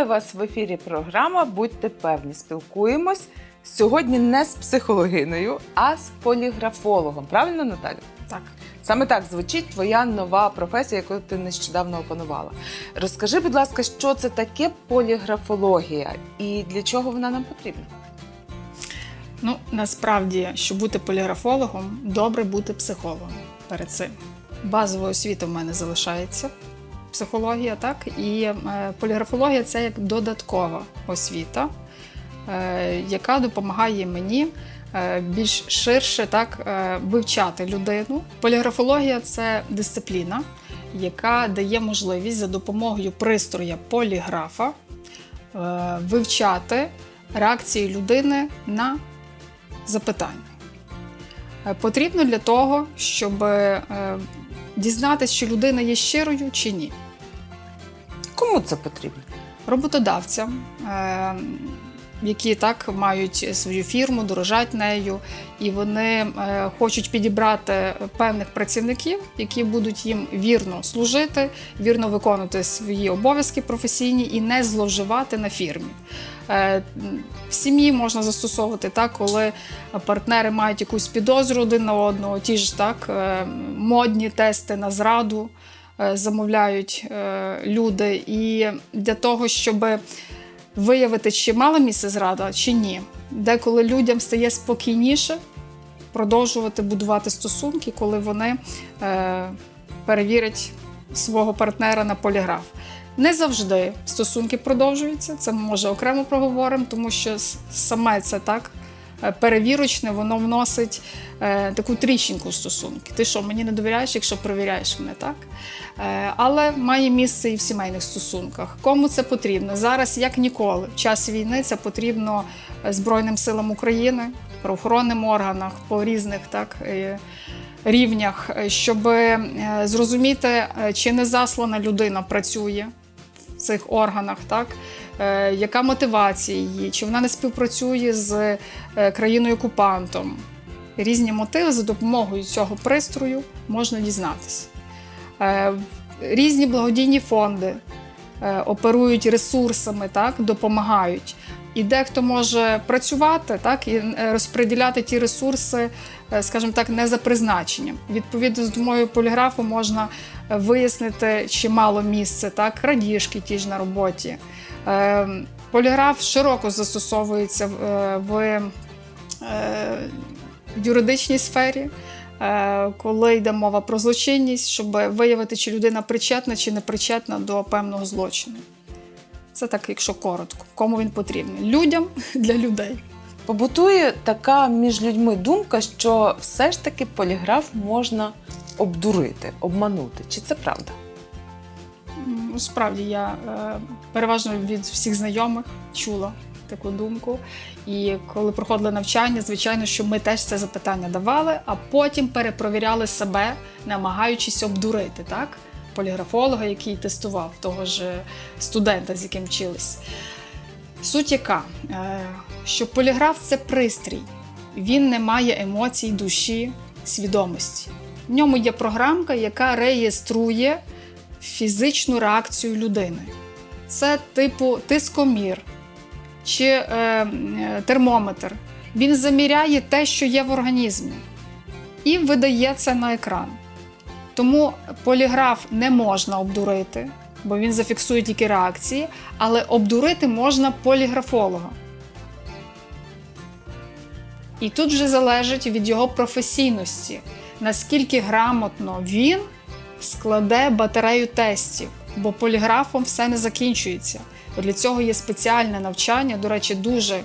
Вітаю вас в ефірі. Програма Будьте певні. Спілкуємось сьогодні не з психологинею, а з поліграфологом. Правильно, Наталю? Так. Саме так звучить твоя нова професія, яку ти нещодавно опанувала. Розкажи, будь ласка, що це таке поліграфологія і для чого вона нам потрібна? Ну, насправді, щоб бути поліграфологом, добре бути психологом перед цим. Базовою освіта в мене залишається психологія, так? І е, поліграфологія це як додаткова освіта, е, яка допомагає мені е, більш ширше так, вивчати людину. Поліграфологія це дисципліна, яка дає можливість за допомогою пристроя поліграфа вивчати реакції людини на запитання. Потрібно для того, щоб дізнатися, чи людина є щирою чи ні. Кому це потрібно? Роботодавцям, е, які так мають свою фірму, дорожать нею, і вони е, хочуть підібрати певних працівників, які будуть їм вірно служити, вірно виконувати свої обов'язки професійні і не зловживати на фірмі. Е, В сім'ї можна застосовувати так, коли партнери мають якусь підозру один на одного, ті ж так е, модні тести на зраду замовляють люди. І для того, щоб виявити, чи мала місце зрада, чи ні, деколи людям стає спокійніше продовжувати будувати стосунки, коли вони е, перевірять свого партнера на поліграф. Не завжди стосунки продовжуються, це ми може окремо проговоримо, тому що саме це так. Е, Перевірочне, воно вносить е, таку тріщинку в стосунки. Ти що, мені не довіряєш, якщо перевіряєш мене, так? Е, але має місце і в сімейних стосунках. Кому це потрібно? Зараз, як ніколи, в час війни це потрібно е, Збройним силам України, правоохоронним органах по різних так, е, рівнях, е, щоб зрозуміти, чи не заслана людина працює в цих органах, так? Е, яка мотивація її, чи вона не співпрацює з е, країною-окупантом. Різні мотиви за допомогою цього пристрою можна дізнатися. Е, Різні благодійні фонди оперують ресурсами, так, допомагають. І дехто може працювати так, і розподіляти ті ресурси, скажімо так, не за призначенням. Відповідно, з допомогою поліграфу можна вияснити, чи мало місце, так, крадіжки ті ж на роботі. Е, Поліграф широко застосовується в- е, е, юридичній сфері, коли йде мова про злочинність, щоб виявити, чи людина причетна чи не причетна до певного злочину. Це так, якщо коротко, кому він потрібний? Людям для людей. Побутує така між людьми думка, що все ж таки поліграф можна обдурити, обманути. Чи це правда? Ну, справді, я е, переважно від всіх знайомих чула таку думку. І коли проходили навчання, звичайно, що ми теж це запитання давали, а потім перепровіряли себе, намагаючись обдурити, так? Поліграфолога, який тестував того ж студента, з яким вчились. Суть яка, Е, що поліграф це пристрій, він не має емоцій, душі, свідомості. В ньому є програмка, яка реєструє фізичну реакцію людини. Це типу тискомір чи е, е, термометр. Він заміряє те, що є в організмі, і видає це на екран. Тому поліграф не можна обдурити, бо він зафіксує тільки реакції, але обдурити можна поліграфолога. І тут вже залежить від його професійності, наскільки грамотно він складе батарею тестів, бо поліграфом все не закінчується. Для цього є спеціальне навчання. До речі, дуже е,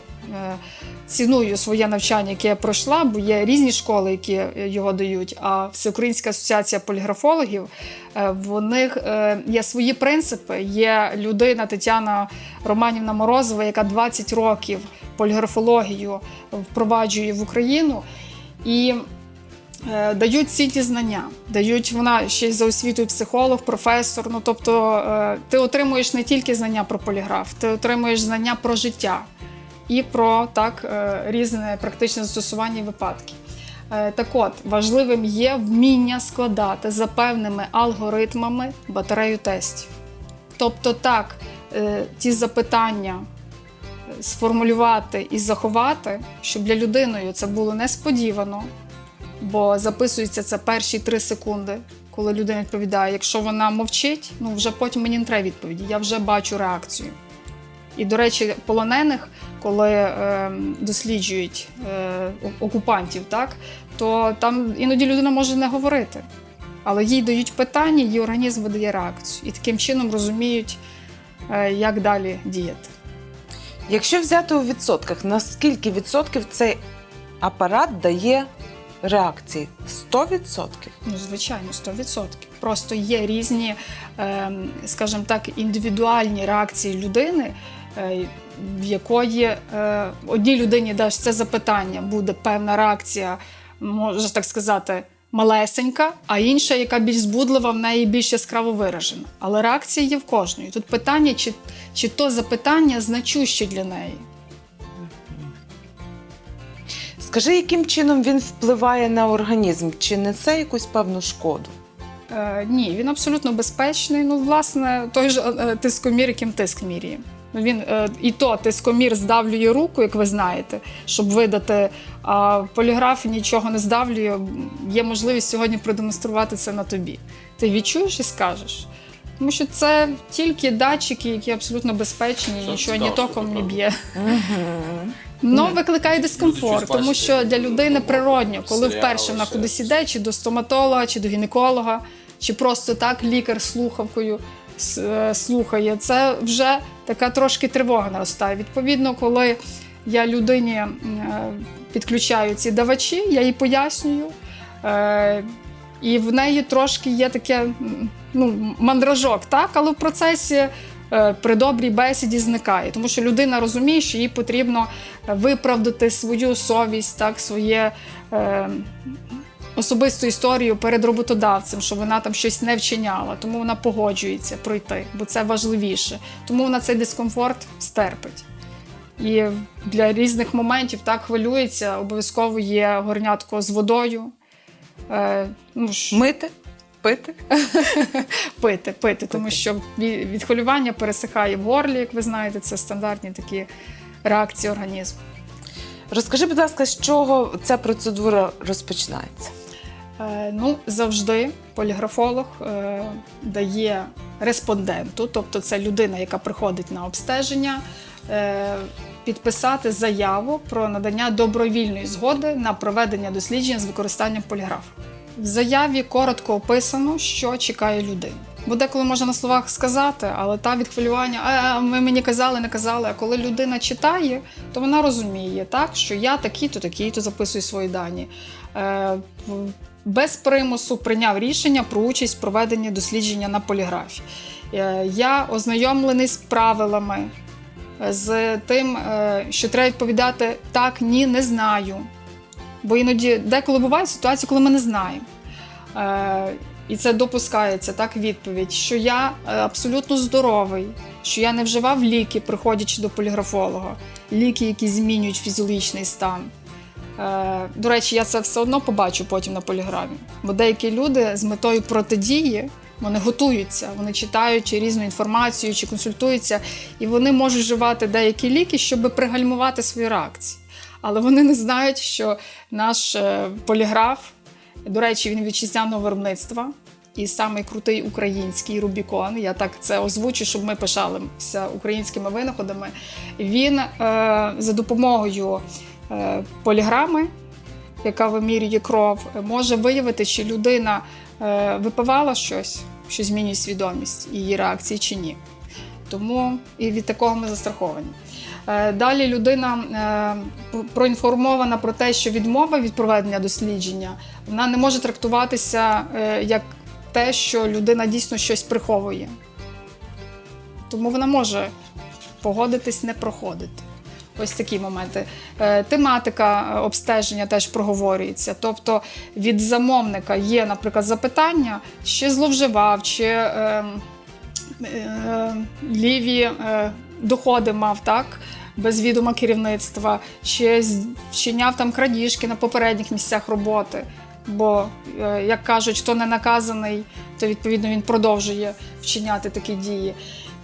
ціную своє навчання, яке я пройшла, бо є різні школи, які е, його дають. А Всеукраїнська асоціація поліграфологів е, в них є свої принципи. Є людина Тетяна Романівна Морозова, яка 20 років поліграфологію впроваджує в Україну. І е, дають цінні знання, дають вона ще за освітою психолог, професор. Ну тобто е, ти отримуєш не тільки знання про поліграф, ти отримуєш знання про життя і про так е, різне практичне застосування і випадки. Так от, важливим є вміння складати за певними алгоритмами батарею тестів. Тобто, так, ті запитання сформулювати і заховати, щоб для людини це було несподівано, бо записується це перші три секунди, коли людина відповідає. Якщо вона мовчить, ну вже потім мені не треба відповіді, я вже бачу реакцію. І, до речі, полонених, коли е, досліджують е, окупантів, так, то там іноді людина може не говорити. Але їй дають питання, її організм видає реакцію. І таким чином розуміють, е, як далі діяти. Якщо взяти у відсотках, на скільки відсотків цей апарат дає реакції? 100%? Ну, звичайно, 100%. Просто є різні, е, скажімо так, індивідуальні реакції людини, е, в якої е, одній людині даш це запитання, буде певна реакція, можна так сказати, малесенька, а інша, яка більш збудлива, в неї більш яскраво виражена. Але реакція є в кожної. Тут питання, чи, чи то запитання значуще для неї. Скажи, яким чином він впливає на організм? Чи несе якусь певну шкоду? Е, ні, він абсолютно безпечний. Ну, власне, той же е, тискомір, яким тиск міряє. Ну, Він е, і то тискомір здавлює руку, як ви знаєте, щоб видати. А в поліграфі нічого не здавлює. Є можливість сьогодні продемонструвати це на тобі. Ти відчуєш і скажеш. Тому що це тільки датчики, які абсолютно безпечні, Це нічого ні током не б'є. Угу. Ну, викликає дискомфорт, тому що для людини природньо, коли вперше вона кудись іде, чи до стоматолога, чи до гінеколога, чи просто так лікар слухавкою е, слухає. Це вже така трошки тривога наростає. Відповідно, коли я людині е, підключаю ці давачі, я їй пояснюю. е, І в неї трошки є таке ну, мандражок, так? але в процесі при добрій бесіді зникає. Тому що людина розуміє, що їй потрібно виправдати свою совість, так, своє е, особисту історію перед роботодавцем, що вона там щось не вчиняла, тому вона погоджується пройти, бо це важливіше. Тому вона цей дискомфорт стерпить. І для різних моментів так хвилюється, обов'язково є горнятко з водою. Е, ну, Мити? Пити? пити, пити, тому що від хвилювання пересихає в горлі, як ви знаєте, це стандартні такі реакції організму. Розкажи, будь ласка, з чого ця процедура розпочинається? Е, ну, завжди поліграфолог е, дає респонденту, тобто це людина, яка приходить на обстеження, е, підписати заяву про надання добровільної згоди на проведення дослідження з використанням поліграфу. В заяві коротко описано, що чекає людину. Бо деколи можна на словах сказати, але та від хвилювання, а ви мені казали, не казали. А коли людина читає, то вона розуміє, так, що я такий-то, такий-то записую свої дані. Е, без примусу прийняв рішення про участь в проведенні дослідження на поліграфі. Е, Я ознайомлений з правилами, з тим, е, що треба відповідати так, ні, не знаю. Бо іноді деколи бувають ситуації, коли ми не знаємо. Е, І це допускається так відповідь, що я е, абсолютно здоровий, що я не вживав ліки, приходячи до поліграфолога, ліки, які змінюють фізіологічний стан. Е, До речі, я це все одно побачу потім на поліграмі. Бо деякі люди з метою протидії вони готуються, вони читають чи різну інформацію, чи консультуються, і вони можуть вживати деякі ліки, щоб пригальмувати свої реакції. Але вони не знають, що наш е, поліграф, до речі, він вітчизняного виробництва. І самий крутий український Рубікон, я так це озвучу, щоб ми пишалися українськими винаходами. Він е, за допомогою е, поліграми, яка вимірює кров, може виявити, чи людина е, випивала щось, що змінює свідомість її реакції чи ні. Тому і від такого ми застраховані. Е, Далі людина е, проінформована про те, що відмова від проведення дослідження вона не може трактуватися е, як те, що людина дійсно щось приховує. Тому вона може погодитись не проходити. Ось такі моменти. Тематика обстеження теж проговорюється. Тобто від замовника є, наприклад, запитання, чи зловживав, чи е, е, ліві е, доходи мав так, без відома керівництва, чи вчиняв там крадіжки на попередніх місцях роботи. Бо, е, як кажуть, хто не наказаний, то відповідно він продовжує вчиняти такі дії.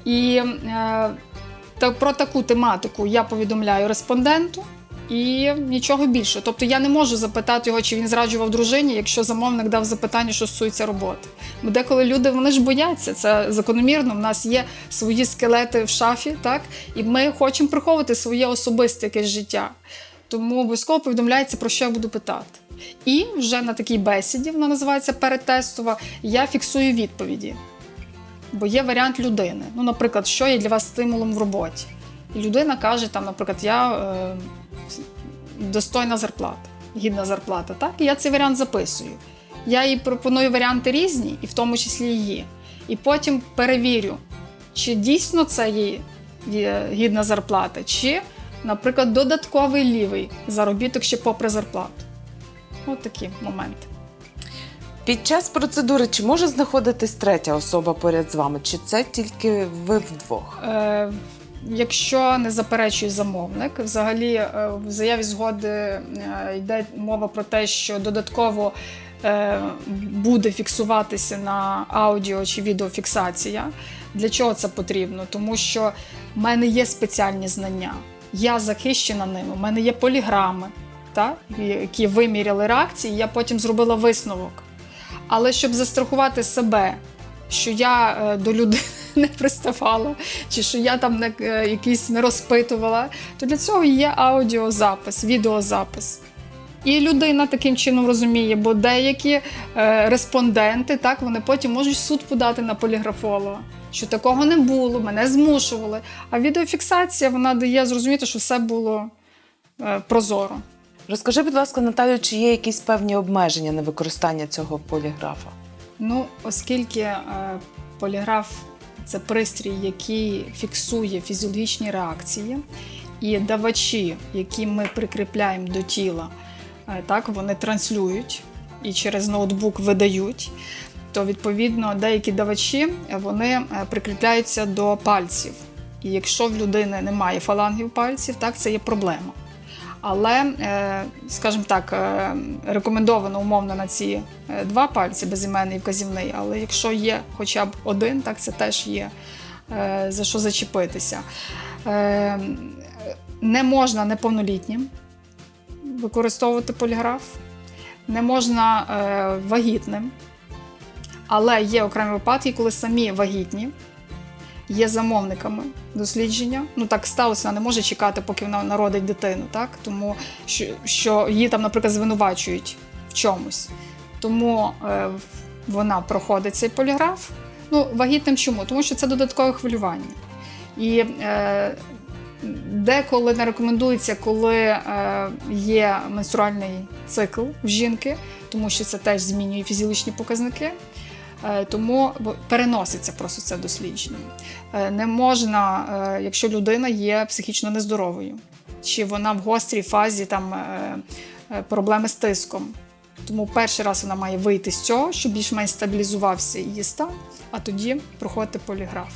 І е, та, про таку тематику я повідомляю респонденту. І нічого більше. Тобто я не можу запитати його, чи він зраджував дружині, якщо замовник дав запитання, що стосується роботи. Бо деколи люди вони ж бояться, це закономірно. В нас є свої скелети в шафі, так і ми хочемо приховувати своє особисте якесь життя. Тому обов'язково повідомляється, про що я буду питати. І вже на такій бесіді, вона називається перетестова, я фіксую відповіді. Бо є варіант людини. Ну, наприклад, що є для вас стимулом в роботі. І людина каже, там, наприклад, я е, достойна зарплата, гідна зарплата. Так? І я цей варіант записую. Я їй пропоную варіанти різні, і в тому числі її. І потім перевірю, чи дійсно це їй гідна зарплата, чи, наприклад, додатковий лівий заробіток ще попри зарплату. От такі моменти. Під час процедури чи може знаходитись третя особа поряд з вами, чи це тільки ви вдвох? Е, Якщо не заперечує замовник, взагалі е, в заяві згоди е, йде мова про те, що додатково е, буде фіксуватися на аудіо чи відеофіксація. Для чого це потрібно? Тому що в мене є спеціальні знання, я захищена ними, у мене є поліграми, так? які виміряли реакції, я потім зробила висновок. Але щоб застрахувати себе, що я е, до людини не приставала, чи що я там не, е, якийсь не розпитувала, то для цього є аудіозапис, відеозапис. І людина таким чином розуміє, бо деякі е, респонденти так вони потім можуть суд подати на поліграфолога, що такого не було, мене змушували. А відеофіксація вона дає зрозуміти, що все було прозоро. Розкажи, будь ласка, Наталю, чи є якісь певні обмеження на використання цього поліграфа? Ну, оскільки е, поліграф це пристрій, який фіксує фізіологічні реакції, і давачі, які ми прикріпляємо до тіла, е, так вони транслюють і через ноутбук видають. То відповідно деякі давачі е, вони прикріпляються до пальців. І якщо в людини немає фалангів пальців, так це є проблема. Але, е, скажімо так, е, рекомендовано умовно на ці е, два пальці, безіменний і вказівний, але якщо є хоча б один, так це теж є за що зачепитися. Не можна неповнолітнім використовувати поліграф, не можна вагітним, але є окремі випадки, коли самі вагітні є замовниками дослідження. Ну так сталося, вона не може чекати, поки вона народить дитину, так? Тому що, що її там, наприклад, звинувачують в чомусь. Тому е, вона проходить цей поліграф. Ну, вагітним чому? Тому що це додаткове хвилювання. І е, деколи не рекомендується, коли е, є менструальний цикл в жінки, тому що це теж змінює фізіологічні показники. Е, Тому переноситься просто це дослідження. Е, Не можна, е, якщо людина є психічно нездоровою, чи вона в гострій фазі там, проблеми з тиском. Тому перший раз вона має вийти з цього, щоб більш-менш стабілізувався її стан, а тоді проходити поліграф.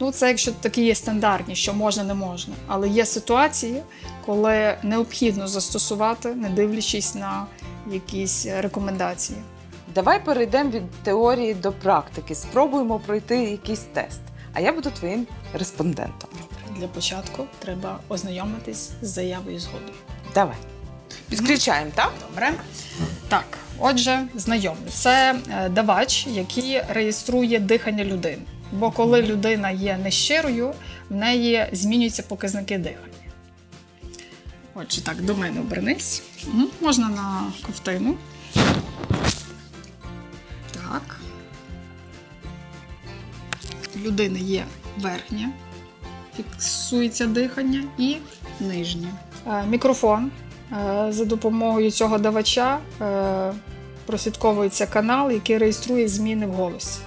Ну, це якщо такі є стандартні, що можна, не можна. Але є ситуації, коли необхідно застосувати, не дивлячись на якісь рекомендації. Давай перейдемо від теорії до практики. Спробуємо пройти якийсь тест. А я буду твоїм респондентом. Для початку треба ознайомитись з заявою згоди. Давай. Підключаємо, так? Добре. Так, отже, знайомі. Це е, давач, який реєструє дихання людини. Бо коли людина є нещирою, в неї змінюються показники дихання. Отже, так, до мене обернись. Можна на ковтину. Людини є верхнє, фіксується дихання і нижнє. Е, Мікрофон. Е, За допомогою цього давача е, прослідковується канал, який реєструє зміни в голосі.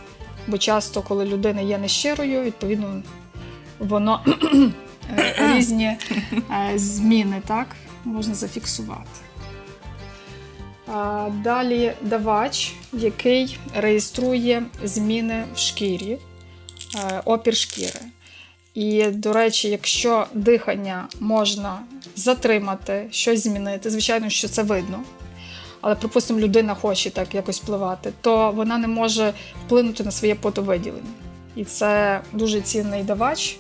Бо часто, коли людина є нещирою, відповідно, воно різні зміни так, можна зафіксувати. Далі давач, який реєструє зміни в шкірі, опір шкіри. І, до речі, якщо дихання можна затримати, щось змінити, звичайно, що це видно. Але, припустимо, людина хоче так якось впливати, то вона не може вплинути на своє потовиділення. І це дуже цінний давач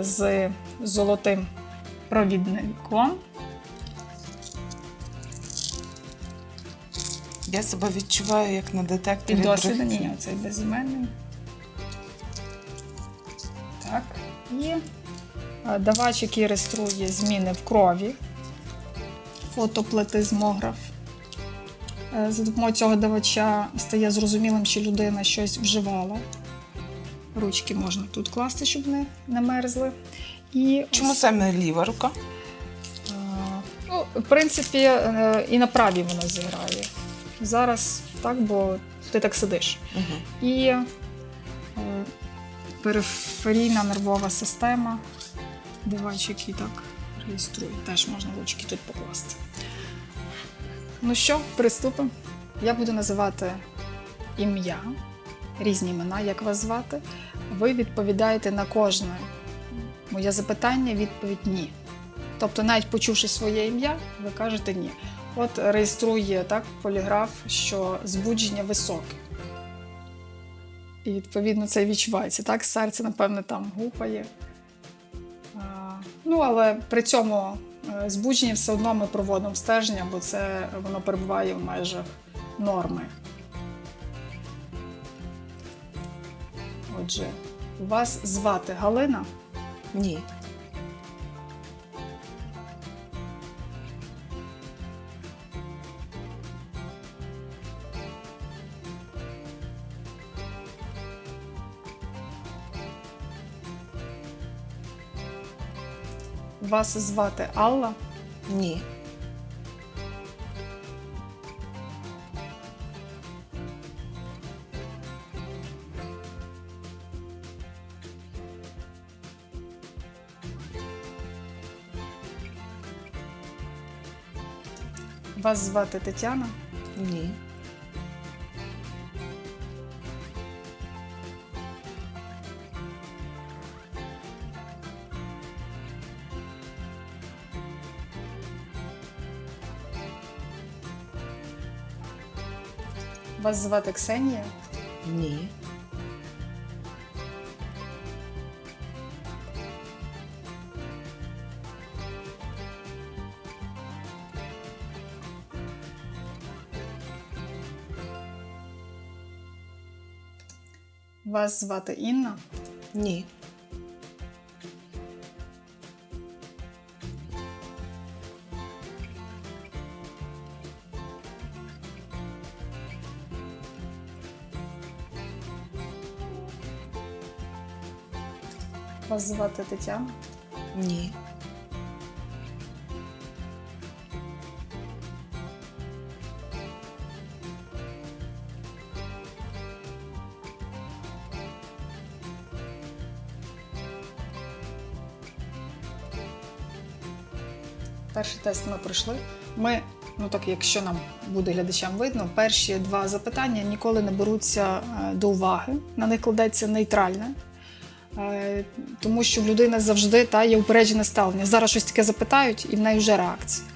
з золотим провідником. Я себе відчуваю як на детекторі. Під досвідом ні, цей безіменний. Так. І е, давач, який реєструє зміни в крові. Фотоплетизмограф. Е, За допомогою цього давача стає зрозумілим, що людина щось вживала. Ручки можна тут класти, щоб не, не мерзли. І Чому саме ліва рука? Е, Ну, в принципі, і на правій вона зіграє. Зараз так, бо ти так сидиш. Угу. І периферійна нервова система, девайч, який так реєструє. Теж можна ручки тут покласти. Ну що, приступимо. Я буду називати ім'я, різні імена, як вас звати. Ви відповідаєте на кожне моє запитання, відповідь ні. Тобто, навіть почувши своє ім'я, ви кажете ні. От реєструє так поліграф, що збудження високе. І відповідно це відчувається. Так, серце, напевне, там гупає. Ну, але при цьому е, збудження все одно ми проводимо стеження, бо це воно перебуває в межах норми. Отже, вас звати Галина. Ні. Вас звати Алла. Ні. Вас звати Тетяна. Ні. Вас звати Ксенія. Ні. Вас звати Інна. Ні. Вас звати Тетяна. Ні. Перший тест ми пройшли. Ми, ну так якщо нам буде глядачам видно, перші два запитання ніколи не беруться е, до уваги. На них кладеться нейтральне. Е, Тому що в людини завжди та, є упереджене ставлення. Зараз щось таке запитають, і в неї вже реакція.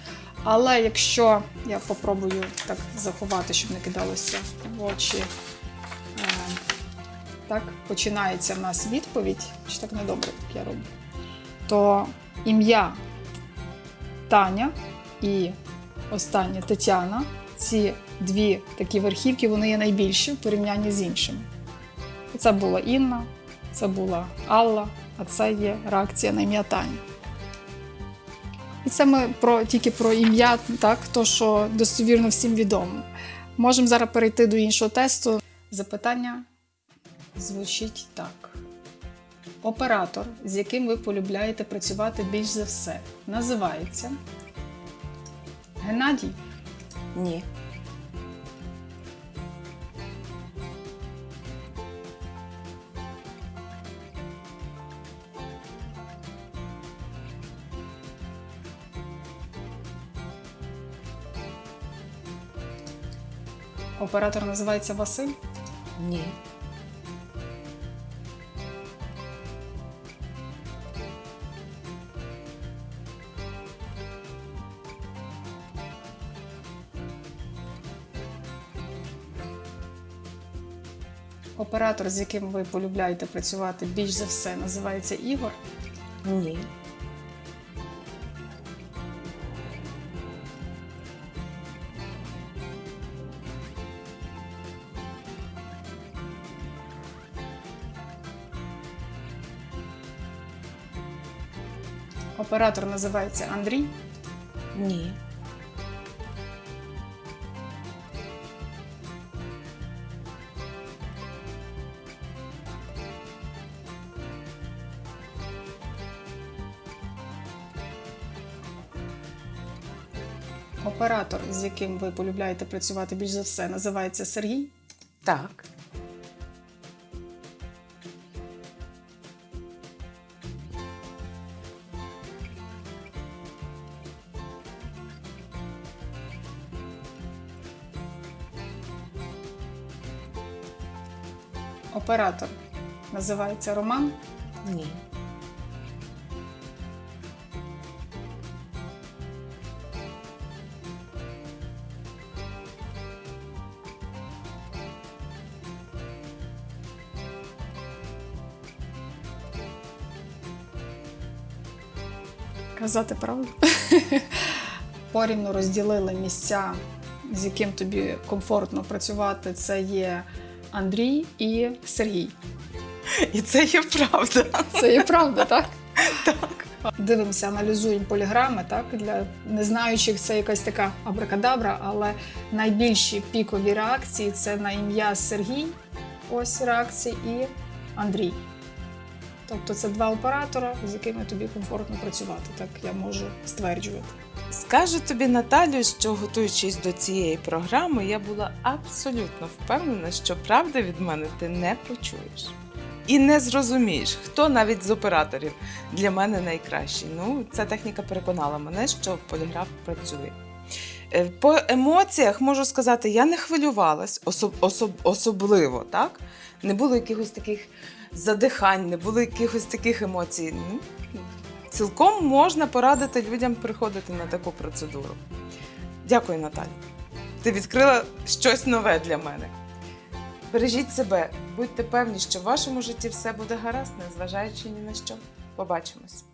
Але якщо я попробую так заховати, щоб не кидалося в очі, е, так, починається в нас відповідь, чи так недобре так я роблю, то ім'я Таня і остання Тетяна. Ці дві такі верхівки вони є найбільші в порівнянні з іншими. Це була Інна, це була Алла, а це є реакція на ім'я Таня. І це ми про, тільки про ім'я, так, то, що достовірно всім відомо. Можемо зараз перейти до іншого тесту. Запитання звучить так. Оператор, з яким ви полюбляєте працювати більш за все, називається Геннадій. Ні. Оператор називається Василь. Ні. Оператор, з яким ви полюбляєте працювати більш за все, називається Ігор. Ні. Оператор називається Андрій. Ні. Оператор, з яким ви полюбляєте працювати більш за все, називається Сергій. Так. Оператор називається Роман. Ні. Казати правду. Порівну розділили місця, з яким тобі комфортно працювати. Це є Андрій і Сергій. І це є правда. Це є правда, так? Так. Дивимося, аналізуємо поліграми. Так для незнаючих це якась така абракадабра, але найбільші пікові реакції це на ім'я Сергій. Ось реакції і Андрій. Тобто це два оператора, з якими тобі комфортно працювати. Так я можу стверджувати. Скажу тобі, Наталю, що готуючись до цієї програми, я була абсолютно впевнена, що правди від мене ти не почуєш. І не зрозумієш, хто навіть з операторів для мене найкращий. Ну, ця техніка переконала мене, що поліграф працює. Е, По емоціях можу сказати, я не хвилювалась особ, особ, особливо, так? Не було якихось таких задихань, не було якихось таких емоцій. Ну, цілком можна порадити людям приходити на таку процедуру. Дякую, Наталі. Ти відкрила щось нове для мене. Бережіть себе, будьте певні, що в вашому житті все буде гаразд, незважаючи ні на що. Побачимось.